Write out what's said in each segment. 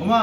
ওমা!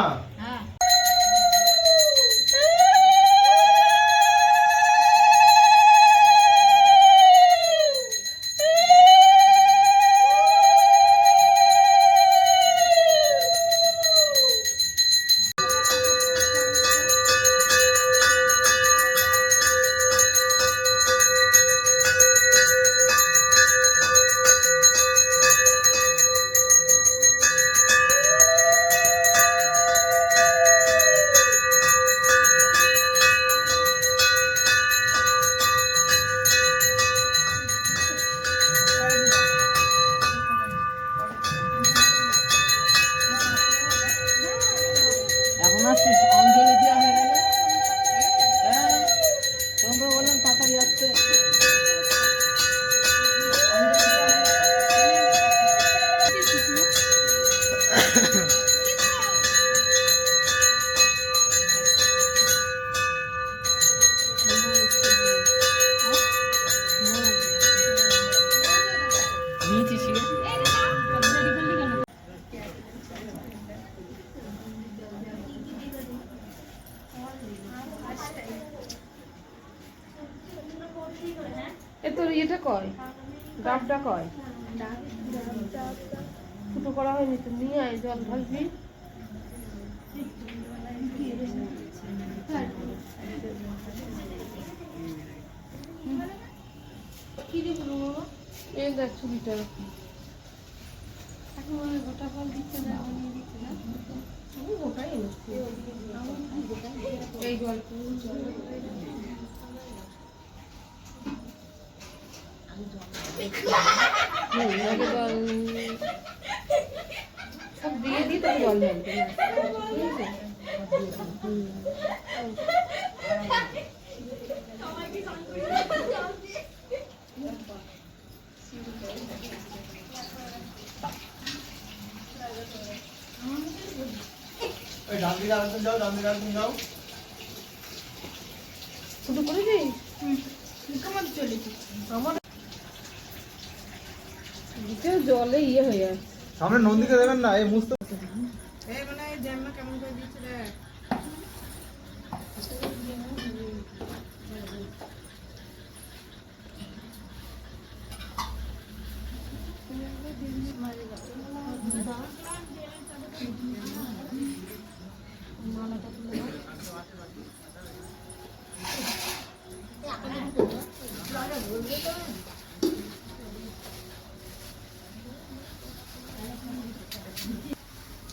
এ তোর ইয়েটা কয়? ডাবটা কয়? ফুটো করা হয়নি তো নিয়ে আয় জল ঢালবি। এই দেখ ছবিটা এই গল্প হুম, আগে জল। সব দিয়ে দিই তবে জল ঢালতে ঠিক আছে হুম। এই ডান দিকে আরেকজন যাও ডান দিকে আরেকজন যাও শুধু করেছি আমার নিচেও জলে ইয়ে হয়ে যায়। সামনে নন্দীকে দেবেন না এই মুছতে হুম ভাগো হ্যাঁ একটা গ্লাসে জল দেবো তো নবীদের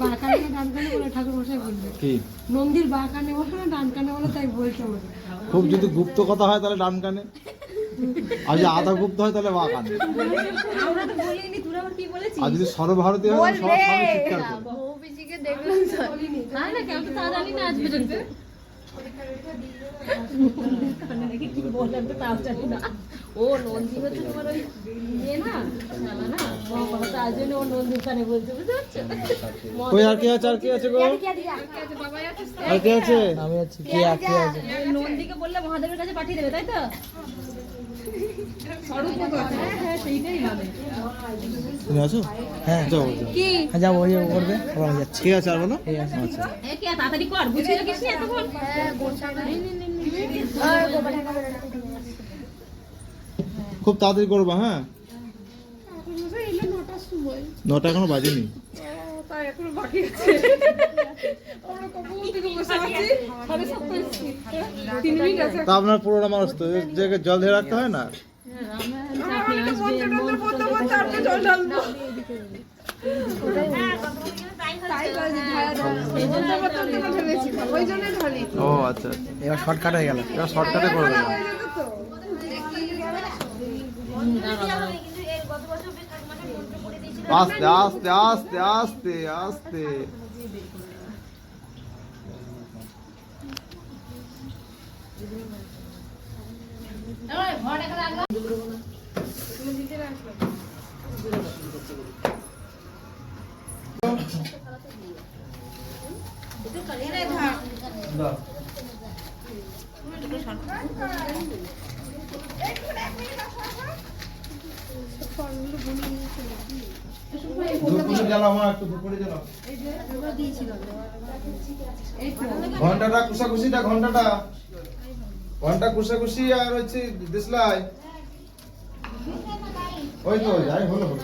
বাঁ কানে ডান কানে বলে ঠাকুর মশাই বলবে। কি? নন্দীর বাঁ কানে বলে না ডান কানে বলে তাই বলছে আমাকে। খুব যদি গুপ্ত কথা হয় তাহলে ডান কানে। আর যদি আধা গুপ্ত হয় তাহলে বা কানে। আমরা তো বলিনি তুই আবার কি বলেছিস? আর যদি সর্বভারতীয় হয় সবার সামনে চিৎকার করবে বৌবিজিকে দেখলাম। না না কেউ তো তা জানি না আজ পর্যন্ত। ও নন্দী হচ্ছে তোমার ওই ইয়ে না না তার জন্য ও নন্দীর কানে বলছে বুঝতে পারছ ওই আর কে আছে আর কে আছে গো? আর কে আছে? আমি আছি। কে কে আছে? নন্দীকে বললে মহাদেবের কাছে পাঠিয়ে দেবে তাই তো হ্যাঁ হ্যাঁ সেইটাই হবে তুমি আছো? হ্যাঁ যাও হ্যাঁ যাব ওই করবে আবার আমি যাচ্ছি। কে আছে আর বলো? আচ্ছা তাড়াতাড়ি কর বুঝিয়ে রাখিস এতক্ষণ? খুব তাড়াতাড়ি করবা হ্যাঁ? নটা এখনও বাজেনি। তিন মিনিট আছে। তা আপনার পুরোনো মানুষ তো জল ধরে রাখতে হয় না? ও আচ্ছা এবার শর্টকাট হয়ে গেল। এবার শর্টকাটে করে তো আস্তে আস্তে আস্তে আস্তে আস্তে। ঘন্টাটা কুসাকুসিটা ঘন্টাটা। ঘণ্টা কুসাকুসি আর হচ্ছে দেশলাই ওই তো যাই হলো হলো।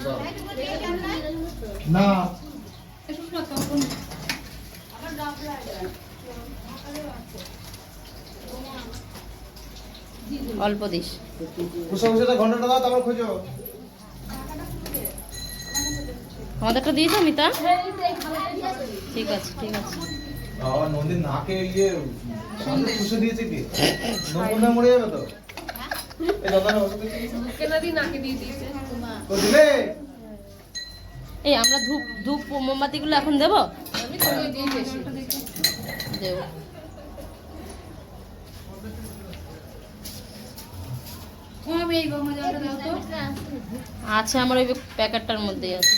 না। অল্প দিস। কুসাকুসিটা ঘন্টাটা দাও তারপর খোঁজো। আমাদেরটা দিয়েছ মিতা ঠিক আছে ঠিক আছে। বাবা নদীর নাকে ইয়ে সামনে কুসে দিয়েছে কি? নন্দনে মরে যাবে তো? এই দাদার ওষুধ দিয়েছে কি? কেনাদি নাকে দিয়ে দিয়েছে? তো দিলে? এই আমরা ধূপ ধূপ মোমবাতিগুলো এখন দেবো? আমি সঙ্গে দিয়ে এসেছি দেবো। আছে আমার ওই প্যাকেটটার মধ্যেই আছে।